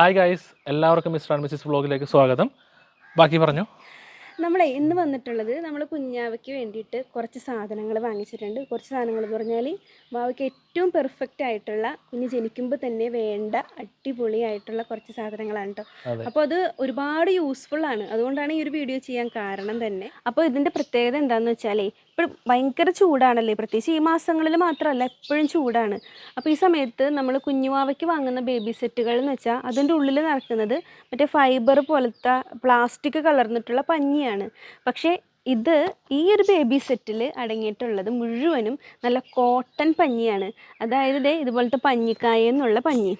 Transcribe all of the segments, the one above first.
Hi guys എല്ലാവർക്കും mister and missus വ്ളോഗിലേക്ക് സ്വാഗതം. ബാക്കി പറഞ്ഞു? നമ്മളെ ഇന്ന് വന്നിട്ടുള്ളത് നമ്മൾ കുഞ്ഞാവയ്ക്ക് വേണ്ടിയിട്ട് കുറച്ച് സാധനങ്ങൾ വാങ്ങിച്ചിട്ടുണ്ട്. കുറച്ച് സാധനങ്ങൾ പറഞ്ഞാൽ വാവയ്ക്ക് ഏറ്റവും പെർഫെക്റ്റ് ആയിട്ടുള്ള കുഞ്ഞ് ജനിക്കുമ്പോൾ തന്നെ വേണ്ട അടിപൊളിയായിട്ടുള്ള കുറച്ച് സാധനങ്ങളാണ് കേട്ടോ അപ്പോൾ അത് ഒരുപാട് യൂസ്ഫുൾ ആണ്. അതുകൊണ്ടാണ് ഈ ഒരു വീഡിയോ ചെയ്യാൻ കാരണം തന്നെ. അപ്പോൾ ഇതിന്റെ പ്രത്യേകത എന്താണെന്ന് വെച്ചാലേ ഇപ്പൊ ഭയങ്കര ചൂടാണല്ലേ? പ്രത്യേകിച്ച് ഈ മാസങ്ങളിൽ മാത്രമല്ല എപ്പോഴും ചൂടാണ്. അപ്പോൾ ഈ സമയത്ത് നമ്മൾ കുഞ്ഞുവാവയ്ക്ക് വാങ്ങുന്ന ബേബി സെറ്റുകൾ എന്ന് വെച്ചാൽ അതിന്റെ ഉള്ളിൽ നടക്കുന്നത് മറ്റേ ഫൈബർ പോലത്തെ പ്ലാസ്റ്റിക് കലർന്നിട്ടുള്ള പഞ്ഞിയാണ്. പക്ഷേ ഇത് ഈ ഒരു ബേബി സെറ്റിൽ അടങ്ങിയിട്ടുള്ളത് മുഴുവനും നല്ല കോട്ടൺ പഞ്ഞിയാണ്. അതായത് ഇതുപോലത്തെ പഞ്ഞിക്കായ എന്നുള്ള പഞ്ഞി.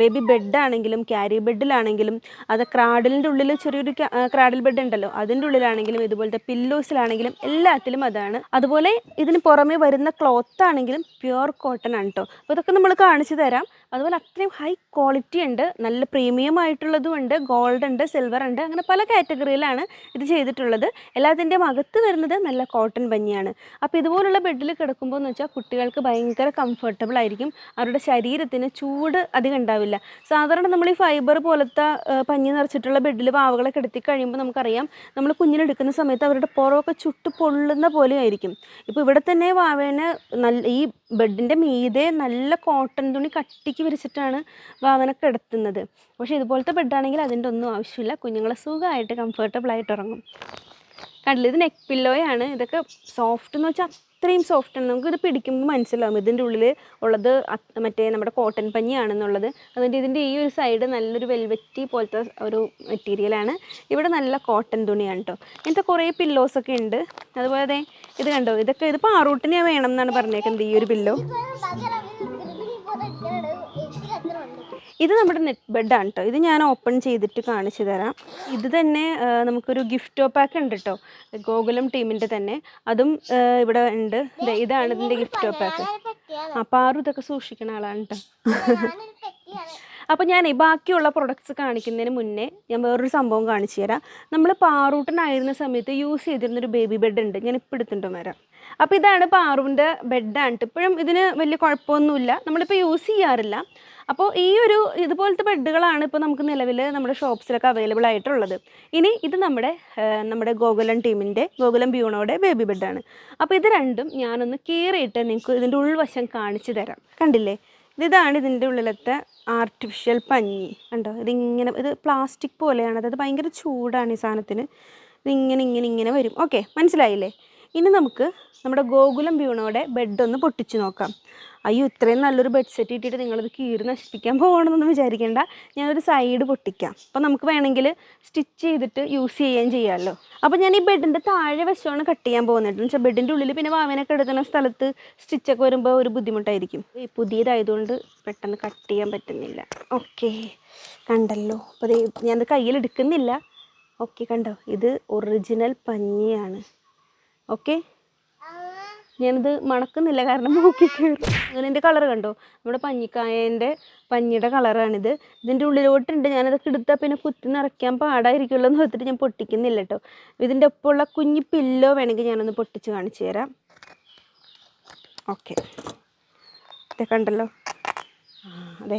ബേബി ബെഡാണെങ്കിലും ക്യാരി ബെഡിലാണെങ്കിലും അത് ക്രാഡിലിന്റെ ഉള്ളിൽ ചെറിയൊരു ക്രാഡിൽ ബെഡ് ഉണ്ടല്ലോ അതിന്റെ ഉള്ളിലാണെങ്കിലും ഇതുപോലത്തെ പില്ലോസിലാണെങ്കിലും എല്ലാത്തിലും അതാണ്. അതുപോലെ ഇതിന് പുറമെ വരുന്ന ക്ലോത്ത് ആണെങ്കിലും പ്യുവർ കോട്ടൺ ആണ് കേട്ടോ അപ്പോൾ ഇതൊക്കെ നമ്മൾ കാണിച്ചു തരാം. അതുപോലെ അത്രയും ഹൈ ക്വാളിറ്റി ഉണ്ട്. നല്ല പ്രീമിയം ആയിട്ടുള്ളതും ഉണ്ട്. ഗോൾഡ് ഉണ്ട് സിൽവർ ഉണ്ട് അങ്ങനെ പല കാറ്റഗറിയിലാണ് ഇത് ചെയ്തിട്ടുള്ളത്. എല്ലാത്തിന്റെയും അകത്ത് വരുന്നത് നല്ല കോട്ടൺ പഞ്ഞിയാണ്. അപ്പോൾ ഇതുപോലുള്ള ബെഡിൽ കിടക്കുമ്പോൾ എന്ന് വെച്ചാൽ കുട്ടികൾക്ക് ഭയങ്കര കംഫർട്ടബിൾ ആയിരിക്കും. അവരുടെ ശരീരത്തിന് ചൂട് അധികം ഉണ്ടാവില്ല. സാധാരണ നമ്മൾ ഈ ഫൈബർ പോലത്തെ പഞ്ഞി നിറച്ചിട്ടുള്ള ബെഡിൽ പാവകളെ കിടത്തി കഴിയുമ്പോൾ നമുക്കറിയാം നമ്മൾ കുഞ്ഞിനെടുക്കുന്ന സമയത്ത് അവരുടെ പുറമൊക്കെ ചുട്ട് പൊള്ളുന്ന പോലെ ആയിരിക്കും. ഇപ്പോൾ ഇവിടെ തന്നെ വാവേനെ നല്ല ഈ ബെഡിന്റെ മീതെ നല്ല കോട്ടൺ തുണി കട്ടിക്ക് വിരിച്ചിട്ടാണ് വാവനെ കിടത്തുന്നത് പക്ഷേ ഇതുപോലത്തെ ബെഡാണെങ്കിൽ അതിന്റെ ഒന്നും ആവശ്യമില്ല. കുഞ്ഞുങ്ങൾ സുഖമായിട്ട് കംഫർട്ടബിൾ ആയിട്ട് ഉറങ്ങും. കണ്ടില്ല? ഇത് നെക്ക് പില്ലോയാണ് ഇതൊക്കെ സോഫ്റ്റ് എന്ന് വെച്ചാൽ അത്രയും സോഫ്റ്റ് ആണ്. നമുക്കിത് പിടിക്കുമ്പോൾ മനസ്സിലാവും. ഇതിന്റെ ഉള്ളിൽ ഉള്ളത് മറ്റേ നമ്മുടെ കോട്ടൺ പഞ്ഞിയാണെന്നുള്ളത്. അതുകൊണ്ട് ഇതിന്റെ ഈ ഒരു സൈഡ് നല്ലൊരു വെൽവെറ്റി പോലത്തെ ഒരു മെറ്റീരിയലാണ് ഇവിടെ നല്ല കോട്ടൺ തുണിയാണ് കേട്ടോ ഇങ്ങനത്തെ കുറേ പില്ലോസൊക്കെ ഉണ്ട്. അതുപോലെ ഇത് കണ്ടോ? ഇതൊക്കെ ഇത് പാറൂട്ടിനെ വേണം എന്നാണ് പറഞ്ഞേക്കുന്നത് ഈ ഒരു പില്ലോ ഇത് നമ്മുടെ നെറ്റ് ബെഡാണ് കേട്ടോ ഇത് ഞാൻ ഓപ്പൺ ചെയ്തിട്ട് കാണിച്ചു തരാം. ഇത് തന്നെ നമുക്കൊരു ഗിഫ്റ്റ് പാക്ക് ഉണ്ട് കേട്ടോ ഗോകുലം ടീമിന്റെ തന്നെ. അതും ഇവിടെ ഉണ്ട്. ഇതാണ് ഇതിന്റെ ഗിഫ്റ്റ് പാക്ക്. ആ പാറു ഇതൊക്കെ സൂക്ഷിക്കുന്ന ആളാണ് കേട്ടോ അപ്പോൾ ഞാൻ ബാക്കിയുള്ള പ്രൊഡക്ട്സ് കാണിക്കുന്നതിന് മുന്നേ ഞാൻ വേറൊരു സംഭവം കാണിച്ചു തരാം. നമ്മൾ പാറൂട്ടനായിരുന്ന സമയത്ത് യൂസ് ചെയ്തിരുന്നൊരു ബേബി ബെഡ് ഉണ്ട്. ഞാൻ ഇപ്പോൾ എടുത്തിട്ടുണ്ടോ വരാം അപ്പോൾ ഇതാണ് പാറുവിന്റെ ബെഡാണ് ഇപ്പോഴും ഇതിന് വലിയ കുഴപ്പമൊന്നുമില്ല. നമ്മളിപ്പോൾ യൂസ് ചെയ്യാറില്ല. അപ്പോൾ ഈ ഒരു ഇതുപോലത്തെ ബെഡുകളാണ് ഇപ്പോൾ നമുക്ക് നിലവിൽ നമ്മുടെ ഷോപ്സിലൊക്കെ അവൈലബിൾ ആയിട്ടുള്ളത്. ഇനി ഇത് നമ്മുടെ നമ്മുടെ ഗോകുലം ടീമിന്റെ ഗോകുലം ബ്യൂണോയുടെ ബേബി ബെഡാണ് അപ്പോൾ ഇത് രണ്ടും ഞാനൊന്ന് കീറിയിട്ട് നിങ്ങൾക്ക് ഇതിന്റെ ഉൾവശം കാണിച്ചു തരാം. കണ്ടില്ലേ? ഇതാണ് ഇതിന്റെ ഉള്ളിലത്തെ ആർട്ടിഫിഷ്യൽ പഞ്ഞി. കണ്ടോ? ഇതിങ്ങനെ ഇത് പ്ലാസ്റ്റിക് പോലെയാണ്. അതായത് ഭയങ്കര ചൂടാണ് ഈ സാധനത്തിന്. ഇതിങ്ങനെ ഇങ്ങനെ ഇങ്ങനെ വരും. ഓക്കെ മനസ്സിലായില്ലേ? ഇനി നമുക്ക് നമ്മുടെ ഗോകുലം ബ്യൂണോടെ ബെഡ് ഒന്ന് പൊട്ടിച്ചു നോക്കാം. അയ്യോ ഇത്രയും നല്ലൊരു ബെഡ് സെറ്റ് ഇട്ടിട്ട് നിങ്ങളത് കീറി നശിപ്പിക്കാൻ പോകണമെന്നൊന്നും വിചാരിക്കേണ്ട. ഞാനൊരു സൈഡ് പൊട്ടിക്കാം. അപ്പോൾ നമുക്ക് വേണമെങ്കിൽ സ്റ്റിച്ച് ചെയ്തിട്ട് യൂസ് ചെയ്യുകയും ചെയ്യാമല്ലോ അപ്പോൾ ഞാൻ ഈ ബെഡിന്റെ താഴെ വശമാണ് കട്ട് ചെയ്യാൻ പോകുന്നത്. എന്ന് വെച്ചാൽ ബെഡിന്റെ ഉള്ളിൽ പിന്നെ വാവനൊക്കെ എടുക്കുന്ന സ്ഥലത്ത് സ്റ്റിച്ചൊക്കെ വരുമ്പോൾ ഒരു ബുദ്ധിമുട്ടായിരിക്കും. ഈ പുതിയതായതുകൊണ്ട് പെട്ടെന്ന് കട്ട് ചെയ്യാൻ പറ്റുന്നില്ല. ഓക്കെ കണ്ടല്ലോ. അപ്പോൾ ഞാനത് കയ്യിലെടുക്കുന്നില്ല. ഓക്കെ കണ്ടോ? ഇത് ഒറിജിനൽ പഞ്ഞിയാണ്. ഓക്കെ. ഞാനിത് മണക്കുന്നില്ല കാരണം മൂക്കി കയറി എന്റെ കളർ കണ്ടോ? നമ്മുടെ പഞ്ഞിക്കായന്റെ പഞ്ഞിയുടെ കളറാണിത്. ഇതിന്റെ ഉള്ളിലോട്ടുണ്ട് ഞാനതൊക്കെ എടുത്താൽ പിന്നെ കുത്തി നിറയ്ക്കാൻ പാടായിരിക്കുമല്ലോ എന്ന് ഓർത്തിട്ട് ഞാൻ പൊട്ടിക്കുന്നില്ല കേട്ടോ. ഇതിന്റെ ഒപ്പമുള്ള കുഞ്ഞു പില്ലോ വേണമെങ്കിൽ ഞാനൊന്ന് പൊട്ടിച്ച് കാണിച്ചു തരാം. ഓക്കെ. കണ്ടല്ലോ? അതെ.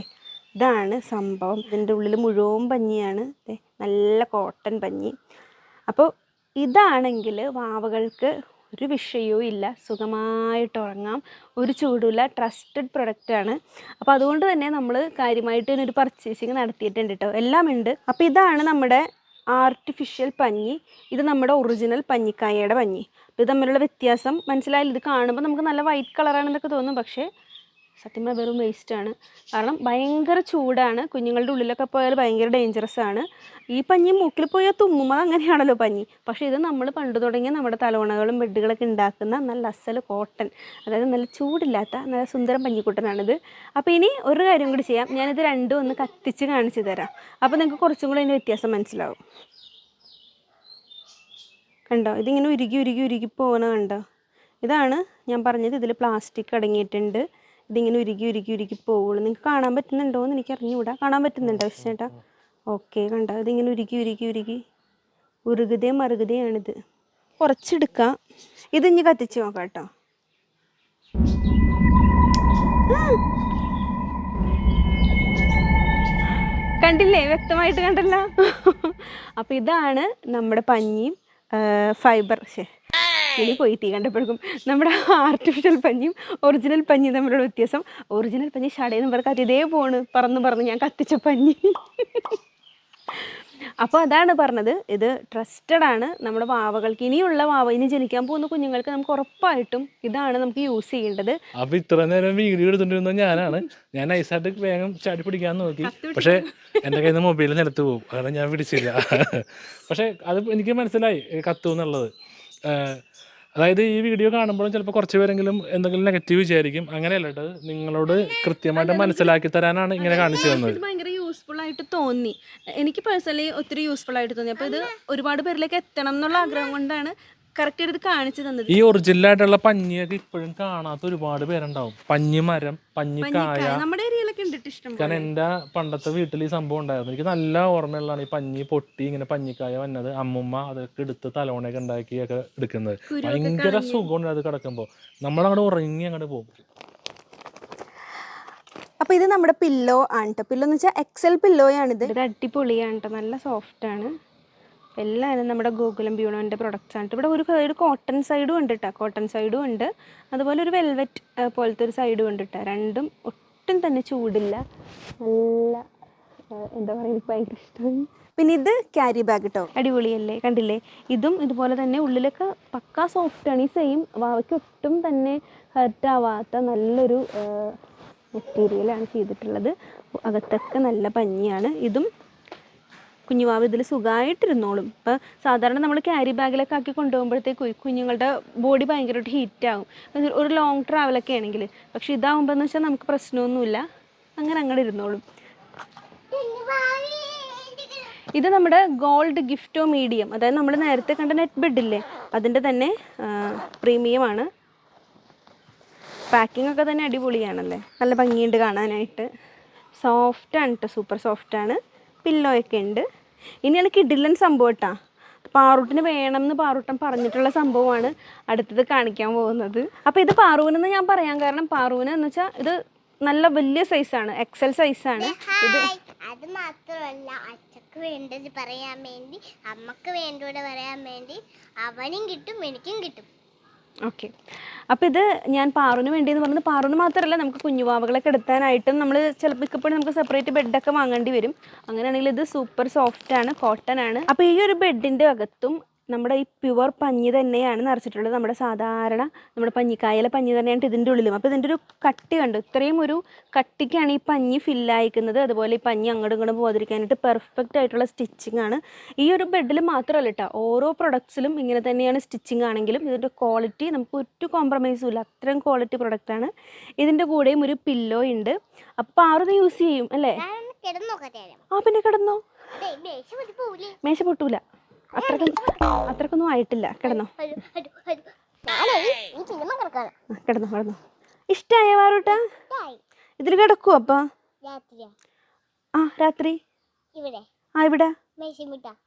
ഇതാണ് സംഭവം. ഇതിന്റെ ഉള്ളിൽ മുഴുവൻ പഞ്ഞിയാണ്. നല്ല കോട്ടൺ പഞ്ഞി. അപ്പോൾ ഇതാണെങ്കിൽ വാവകൾക്ക് ഒരു വിഷയവും ഇല്ല. സുഖമായിട്ട് ഉറങ്ങാം. ഒരു ചൂടുമില്ല. ട്രസ്റ്റഡ് പ്രൊഡക്റ്റാണ് അപ്പോൾ അതുകൊണ്ട് തന്നെ നമ്മൾ കാര്യമായിട്ട് ഇതിനൊരു പർച്ചേസിങ് നടത്തിയിട്ടുണ്ട് കേട്ടോ എല്ലാം ഉണ്ട് അപ്പോൾ ഇതാണ് നമ്മുടെ ആർട്ടിഫിഷ്യൽ പഞ്ഞി. ഇത് നമ്മുടെ ഒറിജിനൽ പഞ്ഞിക്കായയുടെ പഞ്ഞി. ഇത് തമ്മിലുള്ള വ്യത്യാസം മനസ്സിലായില്ല ഇത് കാണുമ്പോൾ നമുക്ക് നല്ല വൈറ്റ് കളറാണെന്നൊക്കെ തോന്നും. പക്ഷേ സത്യം പറഞ്ഞാൽ വെറും വേസ്റ്റാണ് കാരണം ഭയങ്കര ചൂടാണ്. കുഞ്ഞുങ്ങളുടെ ഉള്ളിലൊക്കെ പോയാൽ ഭയങ്കര ഡേഞ്ചറസ് ആണ്. ഈ പഞ്ഞി മൂക്കിൽ പോയാൽ തുമ്മും അങ്ങനെയാണല്ലോ പഞ്ഞി. പക്ഷേ ഇത് നമ്മൾ പണ്ട് തുടങ്ങിയ നമ്മുടെ തലവണകളും ബെഡുകളൊക്കെ ഉണ്ടാക്കുന്ന നല്ല അസൽ കോട്ടൺ അതായത് നല്ല ചൂടില്ലാത്ത നല്ല സുന്ദരം പഞ്ഞിക്കുട്ടനാണിത്. അപ്പോൾ ഇനി ഒരു കാര്യം കൂടി ചെയ്യാം. ഞാനിത് രണ്ടും ഒന്ന് കത്തിച്ച് കാണിച്ചു തരാം. അപ്പോൾ നിങ്ങൾക്ക് കുറച്ചും കൂടി അതിന്റെ വ്യത്യാസം മനസ്സിലാവും. കണ്ടോ? ഇതിങ്ങനെ ഉരുകി ഉരുകി ഉരുകി പോകുന്ന കണ്ടോ? ഇതാണ് ഞാൻ പറഞ്ഞത് ഇതിൽ പ്ലാസ്റ്റിക് അടങ്ങിയിട്ടുണ്ട്. ഇതിങ്ങനെ ഉരുകി ഉരുകി ഉരുകി പോവുള്ളൂ. നിങ്ങൾക്ക് കാണാൻ പറ്റുന്നുണ്ടോ എന്ന് എനിക്ക് അറിഞ്ഞുകൂടാ. കാണാൻ പറ്റുന്നുണ്ടോ ചേട്ടാ ഓക്കെ കണ്ട? ഇതിങ്ങനെ ഉരുകി ഉരുകി ഉരുകി. ഉരുകുതയും മറുകുതയാണിത്. കുറച്ചെടുക്കാം. ഇത് ഇനി കത്തിച്ച് നോക്കാം കേട്ടോ. കണ്ടില്ലേ? വ്യക്തമായിട്ട് കണ്ടല്ലോ. അപ്പം ഇതാണ് നമ്മുടെ പഞ്ഞിയും ഫൈബർ. ഇനി പോയി തീ കണ്ടപ്പോഴേക്കും നമ്മുടെ ആർട്ടിഫിഷ്യൽ പഞ്ഞിയും ഒറിജിനൽ പഞ്ഞിയും തമ്മിലുള്ള വ്യത്യാസം. ഒറിജിനൽ പഞ്ഞി ഷടയെന്ന് പറഞ്ഞ കത്തി ഇതേ പോണ് പറന്ന് പറന്ന് ഞാൻ കത്തിച്ച പഞ്ഞി. അപ്പോൾ അതാണ് പറഞ്ഞത്. ഇത് ട്രസ്റ്റഡ് ആണ്. നമ്മുടെ വാവകൾക്ക് ഇനിയുള്ള വാവ ഇനി ജനിക്കാൻ പോകുന്ന കുഞ്ഞുങ്ങൾക്ക് നമുക്ക് ഉറപ്പായിട്ടും ഇതാണ് നമുക്ക് യൂസ് ചെയ്യേണ്ടത്. അപ്പൊ ഇത്ര നേരം വീഡിയോ എടുത്തോണ്ടിരുന്നത് ഞാനാണ്. ഞാൻ ഐസായിട്ട് വേഗം ചാടി പിടിക്കാൻ നോക്കി. പക്ഷെ എന്റെ കയ്യിൽ നിന്ന് മൊബൈൽ നിലത്ത് പോകും. കാരണം ഞാൻ പിടിച്ചില്ല പക്ഷെ അത് എനിക്ക് മനസ്സിലായി. കത്തു എന്നുള്ളത്. അതായത് ഈ വീഡിയോ കാണുമ്പോഴും ചിലപ്പോൾ കുറച്ച് പേരെങ്കിലും എന്തെങ്കിലും നെഗറ്റീവ് വിചാരിക്കും. അങ്ങനെയല്ല കേട്ടോ നിങ്ങളോട് കൃത്യമായിട്ട് മനസ്സിലാക്കി തരാനാണ് ഇങ്ങനെ കാണിച്ചു തന്നത് ഇത് ഭയങ്കര യൂസ്ഫുൾ ആയിട്ട് തോന്നി. എനിക്ക് പേഴ്സണലി ഒത്തിരി യൂസ്ഫുൾ ആയിട്ട് തോന്നി. അപ്പോൾ ഇത് ഒരുപാട് പേരിലേക്ക് എത്തണം എന്നുള്ള ആഗ്രഹം കൊണ്ടാണ് കറക്റ്റ് എടുത്ത് കാണിച്ചു തന്നത് ഈ ഒറിജിനലായിട്ടുള്ള പഞ്ഞിയൊക്കെ ഇപ്പോഴും കാണാത്ത ഒരുപാട് പേരുണ്ടാവും. പഞ്ഞി മരം പഞ്ഞിക്കായ നമ്മുടെ ഏരിയയിലൊക്കെ ഉണ്ട് ഇഷ്ടം കാരണം എന്റെ എന്റെ പണ്ടത്തെ വീട്ടിൽ ഈ സംഭവം ഉണ്ടായിരുന്നു. എനിക്ക് നല്ല ഓർമ്മയുള്ളതാണ് ഈ പഞ്ഞി പൊട്ടി ഇങ്ങനെ പഞ്ഞിക്കായ വന്നത്. അമ്മുമ്മ അതൊക്കെ എടുത്ത് തലോണയൊക്കെ ഉണ്ടാക്കിയൊക്കെ എടുക്കുന്നത്. ഭയങ്കര. സുഖമുണ്ട് അത് കിടക്കുമ്പോൾ നമ്മളങ്ങോട്ട് ഉറങ്ങി അങ്ങോട്ട് പോകും. അപ്പോൾ ഇത് നമ്മുടെ പില്ലോ ആണ് കേട്ടോ പില്ലോ എന്ന് വെച്ചാൽ എക്സൽ പില്ലോയാണിത് ഇത് അടിപൊളിയാണ് കേട്ടോ നല്ല സോഫ്റ്റ് ആണ്. എല്ലാം നമ്മുടെ ഗോകുലം ബ്യൂണോന്റെ പ്രൊഡക്ട്സ് ആണ്. ഇവിടെ ഒരു ഒരു കോട്ടൺ സൈഡും ഉണ്ട് കേട്ടോ കോട്ടൺ സൈഡും ഉണ്ട്. അതുപോലെ ഒരു വെൽവെറ്റ് പോലത്തെ ഒരു സൈഡും ഉണ്ട് കേട്ടോ രണ്ടും ഒട്ടും തന്നെ ചൂടില്ല. നല്ല എന്താ പറയുക എനിക്ക് ഭയങ്കര ഇഷ്ടമായി പിന്നെ ഇത് ക്യാരി ബാഗ് കേട്ടോ അടിപൊളിയല്ലേ? കണ്ടില്ലേ? ഇതും ഇതുപോലെ തന്നെ ഉള്ളിലൊക്കെ പക്കാ സോഫ്റ്റ് ആണ്. ഈ സെയിം വാവയ്ക്ക് ഒട്ടും തന്നെ ഹർട്ട് ആവാത്ത നല്ലൊരു മെറ്റീരിയലാണ് ചെയ്തിട്ടുള്ളത്. അകത്തൊക്കെ നല്ല പഞ്ഞിയാണ്. ഇതും കുഞ്ഞുവാവ് ഇതിൽ സുഖമായിട്ടിരുന്നോളും ഇപ്പം സാധാരണ നമ്മൾ ക്യാരി ബാഗിലൊക്കെ ആക്കി കൊണ്ടുപോകുമ്പോഴത്തേക്ക് കുഞ്ഞുങ്ങളുടെ ബോഡി ഭയങ്കരമായിട്ട് ഹീറ്റാവും ഒരു ലോങ് ട്രാവലൊക്കെ ആണെങ്കിൽ പക്ഷെ ഇതാവുമ്പോൾ എന്ന് വെച്ചാൽ നമുക്ക് പ്രശ്നമൊന്നുമില്ല. അങ്ങനെ അങ്ങോട്ട് ഇരുന്നോളും. ഇത് നമ്മുടെ ഗോൾഡ് ഗിഫ്റ്റോ മീഡിയം അതായത് നമ്മൾ നേരത്തെ കണ്ട നെറ്റ് ബെഡില്ലേ അതിന്റെ തന്നെ പ്രീമിയമാണ് പാക്കിംഗ് ഒക്കെ തന്നെ അടിപൊളിയാണല്ലേ? നല്ല ഭംഗിയുണ്ട് കാണാനായിട്ട്. സോഫ്റ്റാണ് കേട്ടോ സൂപ്പർ സോഫ്റ്റാണ് പില്ലോയൊക്കെ ഉണ്ട്. ഇനിയാണ് കിഡിലൻ സംഭവം കേട്ടാ പാറൂട്ടിന് വേണം എന്ന് പാറൂട്ടൻ പറഞ്ഞിട്ടുള്ള സംഭവമാണ് അടുത്തത് കാണിക്കാൻ പോകുന്നത്. അപ്പോൾ ഇത് പാറുവിനെന്ന് ഞാൻ പറയാൻ കാരണം പാറുവിന് എന്ന് വെച്ചാൽ ഇത് നല്ല വലിയ സൈസാണ് എക്സൽ സൈസാണ് ഇത് അത് മാത്രമല്ല അച്ഛക്ക് വേണ്ടത് പറയാൻ വേണ്ടി അമ്മയ്ക്ക് വേണ്ടത് പറയാൻ വേണ്ടി അവനും കിട്ടും എനിക്കും കിട്ടും. ഓക്കെ. അപ്പോൾ ഇത് ഞാൻ പാറുന് വേണ്ടി എന്ന് പറഞ്ഞത് പാറുവിന് മാത്രമല്ല നമുക്ക് കുഞ്ഞുവാവകളൊക്കെ എടുത്താനായിട്ടും നമ്മൾ ചിലപ്പോൾ മിക്കപ്പോഴും നമുക്ക് സെപ്പറേറ്റ് ബെഡൊക്കെ വാങ്ങേണ്ടി വരും. അങ്ങനെയാണെങ്കിൽ ഇത് സൂപ്പർ സോഫ്റ്റ് ആണ് കോട്ടൺ ആണ്. അപ്പോൾ ഈ ഒരു ബെഡിന്റെ അകത്തും നമ്മുടെ ഈ പ്യുവർ പഞ്ഞി തന്നെയാണ് നിറച്ചിട്ടുള്ളത്. നമ്മുടെ സാധാരണ നമ്മുടെ പഞ്ഞിക്കായലെ പഞ്ഞി തന്നെയാണ് ഇതിന്റെ ഉള്ളിലും. അപ്പോൾ ഇതിന്റെ ഒരു കട്ടി കണ്ട് ഇത്രയും ഒരു കട്ടിക്കാണ് ഈ പഞ്ഞി ഫില്ലായിക്കുന്നത് അതുപോലെ ഈ പഞ്ഞി അങ്ങോട്ടും ഇങ്ങോട്ടും പോകാതിരിക്കാനായിട്ട് പെർഫെക്റ്റ് ആയിട്ടുള്ള സ്റ്റിച്ചിങ് ആണ്. ഈ ഒരു ബെഡിൽ മാത്രമല്ല കേട്ടോ ഓരോ പ്രൊഡക്ട്സിലും ഇങ്ങനെ തന്നെയാണ് സ്റ്റിച്ചിങ് ആണെങ്കിലും ഇതിന്റെ ക്വാളിറ്റി നമുക്ക് ഒരു കോംപ്രമൈസും ഇല്ല. അത്രയും ക്വാളിറ്റി പ്രൊഡക്റ്റാണ് ഇതിന്റെ കൂടെയും ഒരു പില്ലോ ഉണ്ട്. അപ്പോൾ ആറുത് യൂസ് ചെയ്യും അല്ലേ? ആ പിന്നെ കിടന്നോ? മേശ പൊട്ടൂല. അത്രക്കൊന്നും അത്രക്കൊന്നും ആയിട്ടില്ല. കിടന്നോ. കിടന്നോ കിടന്നോ. ഇഷ്ടമായ വാറൂട്ട? ഇഷ്ടായി. ഇതിൽ കിടക്കുവോ അപ്പൊ? ആ രാത്രി? ആ ഇവിടെ.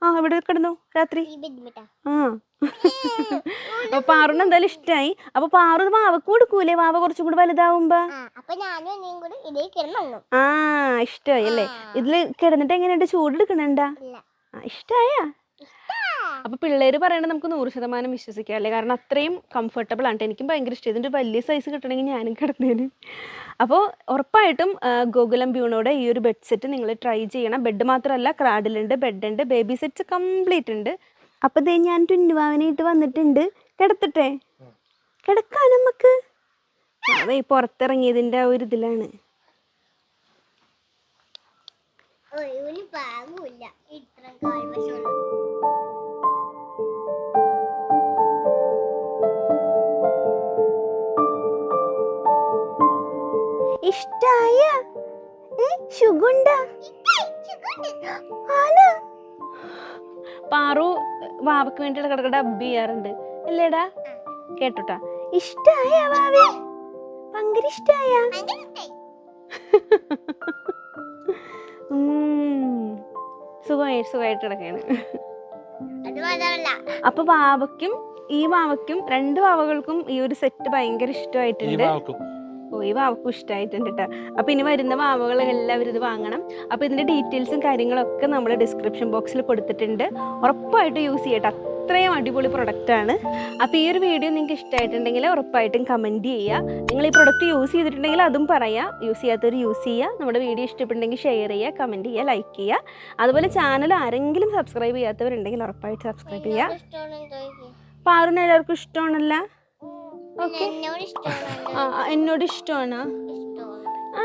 ആ ഇവിടെ കിടന്നു രാത്രി? ആ. അപ്പൊ പാറുന് എന്തായാലും ഇഷ്ടായി. അപ്പൊ പാറു വാവക്ക് കൊടുക്കൂലേ വാവ കുറച്ചും കൂടി വലുതാവുമ്പോ? ആ ഇഷ്ടായി ഇഷ്ടമായി അല്ലേ ഇതിൽ കിടന്നിട്ട് എങ്ങനെയുണ്ട്? ചൂടെടുക്കണണ്ട ഇഷ്ടായ. ഇഷ്ടാ. അപ്പൊ പിള്ളേര് പറയണത് നമുക്ക് നൂറ് ശതമാനം വിശ്വസിക്കാം അല്ലേ? കാരണം അത്രയും കംഫർട്ടബിൾ ആണ്. എനിക്കും ഭയങ്കര ഇഷ്ടം. ഇതിന്റെ വലിയ സൈസ് കിട്ടണമെങ്കിൽ ഞാനും കിടന്നേന്. അപ്പോൾ ഉറപ്പായിട്ടും ഗോകുലം ബ്യൂണോടെ ഈ ഒരു ബെഡ് സെറ്റ് നിങ്ങൾ ട്രൈ ചെയ്യണം. ബെഡ് മാത്രമല്ല ക്രാഡിലുണ്ട് ബെഡ് ഉണ്ട് ബേബി സെറ്റ് കംപ്ലീറ്റ് ഉണ്ട്. അപ്പൊ ദേ ഞാൻ ടുന്നുവാവിനായിട്ട് വന്നിട്ടുണ്ട്. കിടത്തട്ടെ? കിടക്കാൻ നമുക്ക് അതെ ഈ പുറത്തിറങ്ങിയതിന്റെ ആ ഒരു ഇതിലാണ്. ഇത്ര ഇഷ്ടായ ശുഗുണ്ട? പാറു വാവക്ക് വേണ്ടിയുള്ള കിടക്കട അബ്ബി അല്ലേടാ കേട്ടോട്ടാ. ഇഷ്ടായ വാവേ? ഭയങ്കര ഇഷ്ടായ? സുഖമായി സുഖമായിട്ട് കിടക്കാണ് അത് മാത്രമല്ല അപ്പൊ വാവയ്ക്കും ഈ വാവയ്ക്കും രണ്ട് വാവകൾക്കും ഈ ഒരു സെറ്റ് ഭയങ്കര ഈ ഇഷ്ടമായിട്ടുണ്ട് ഓ ഈ വാവക്കും ഇഷ്ടമായിട്ടുണ്ട് കേട്ടോ അപ്പോൾ ഇനി വരുന്ന വാവകൾ എല്ലാവരും ഇത് വാങ്ങണം. അപ്പോൾ ഇതിന്റെ ഡീറ്റെയിൽസും കാര്യങ്ങളൊക്കെ നമ്മൾ ഡിസ്ക്രിപ്ഷൻ ബോക്സിൽ കൊടുത്തിട്ടുണ്ട്. ഉറപ്പായിട്ട് യൂസ് ചെയ്യട്ടെ. അത്രയും അടിപൊളി പ്രൊഡക്റ്റാണ് അപ്പോൾ ഈ ഒരു വീഡിയോ നിങ്ങൾക്ക് ഇഷ്ടമായിട്ടുണ്ടെങ്കിൽ ഉറപ്പായിട്ടും കമന്റ് ചെയ്യുക നിങ്ങൾ ഈ പ്രൊഡക്റ്റ് യൂസ് ചെയ്തിട്ടുണ്ടെങ്കിൽ അതും പറയാം. യൂസ് ചെയ്യാത്തവർ യൂസ് ചെയ്യുക നമ്മുടെ വീഡിയോ ഇഷ്ടപ്പെട്ടെങ്കിൽ ഷെയർ ചെയ്യുക കമന്റ് ചെയ്യുക ലൈക്ക് ചെയ്യുക അതുപോലെ ചാനൽ ആരെങ്കിലും സബ്സ്ക്രൈബ് ചെയ്യാത്തവരുണ്ടെങ്കിൽ ഉറപ്പായിട്ട് സബ്സ്ക്രൈബ് ചെയ്യുക പാറുന്ന എല്ലാവർക്കും ഇഷ്ടമാണല്ല? പിന്നെ എന്നോട് ഇഷ്ടമാണ്? ആ,